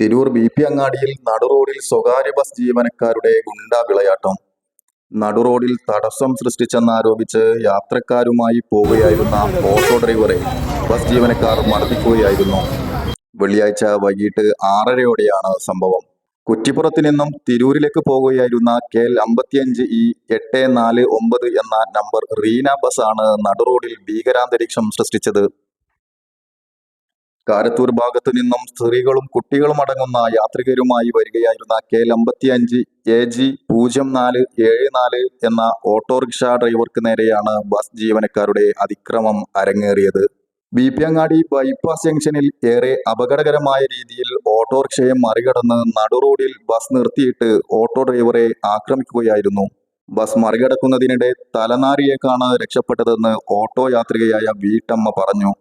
Tirur B P അങ്ങാടിയിൽ നടുറോഡിൽ സ്വകാര്യ bus ജീവനക്കാരുടെ ഗുണ്ടാ വിളയാട്ടം നടുറോഡിൽ തടസ്സം സൃഷ്ടിച്ചെന്നാരോപിച്ച് യാത്രക്കാരുമായി പോവുകയായിരുന്ന ഓട്ടോ ഡ്രൈവറെ ബസ് ജീവനക്കാർ മർദ്ദിക്കുകയായിരുന്നു. വെള്ളിയാഴ്ച വൈകിട്ട് ആറരയോടെയാണ് സംഭവം. കുറ്റിപ്പുറത്ത് നിന്നും തിരൂരിലേക്ക് പോകുകയായിരുന്ന കെ എൽ അമ്പത്തിയഞ്ച് ഇ എട്ട് നാല് ഒമ്പത് എന്ന നമ്പർ റീന ബസ്സാണ് നടുറോഡിൽ ഭീകരാന്തരീക്ഷം സൃഷ്ടിച്ചത്. കാരത്തൂർ ഭാഗത്തു നിന്നും സ്ത്രീകളും കുട്ടികളും അടങ്ങുന്ന യാത്രികരുമായി വരികയായിരുന്ന കെ എൽ അമ്പത്തിയഞ്ച് എ ജി പൂജ്യം നാല് ഏഴ് നാല് എന്ന ഓട്ടോറിക്ഷ ഡ്രൈവർക്ക് നേരെയാണ് ബസ് ജീവനക്കാരുടെ അതിക്രമം അരങ്ങേറിയത്. ബി പി അങ്ങാടി ബൈപ്പാസ് ജംഗ്ഷനിൽ ഏറെ അപകടകരമായ രീതിയിൽ ഓട്ടോറിക്ഷയെ മറികടന്ന് നടുറോഡിൽ ബസ് നിർത്തിയിട്ട് ഓട്ടോ ഡ്രൈവറെ ആക്രമിക്കുകയായിരുന്നു. ബസ് മറികടക്കുന്നതിനിടെ തലനാരിയേക്കാണ് രക്ഷപ്പെട്ടതെന്ന് ഓട്ടോ യാത്രികയായ വീട്ടമ്മ പറഞ്ഞു.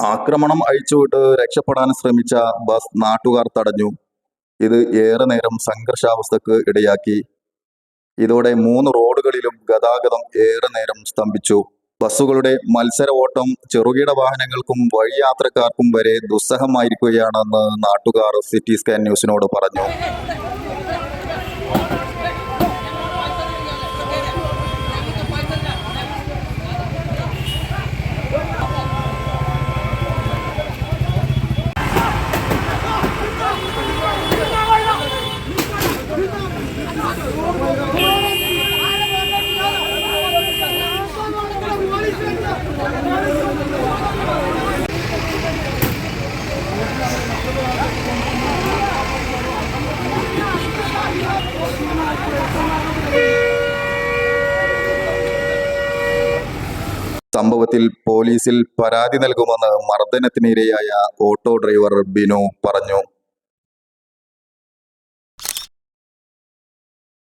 ആക്രമണം അഴിച്ചുവിട്ട് രക്ഷപ്പെടാൻ ശ്രമിച്ച ബസ് നാട്ടുകാർ തടഞ്ഞു. ഇത് ഏറെ നേരം സംഘർഷാവസ്ഥക്ക് ഇടയാക്കി. ഇതോടെ മൂന്ന് റോഡുകളിലും ഗതാഗതം ഏറെ നേരം സ്തംഭിച്ചു. ബസ്സുകളുടെ മത്സര ഓട്ടം ചെറുകിട വാഹനങ്ങൾക്കും വഴിയാത്രക്കാർക്കും വരെ ദുസ്സഹമായിരിക്കുകയാണെന്ന് നാട്ടുകാർ സിറ്റി സ്കാൻ ന്യൂസിനോട് പറഞ്ഞു. സംഭവത്തിൽ പോലീസിൽ പരാതി നൽകുമെന്ന് മർദ്ദനത്തിനിരയായ ഓട്ടോ ഡ്രൈവർ ബിനു പറഞ്ഞു.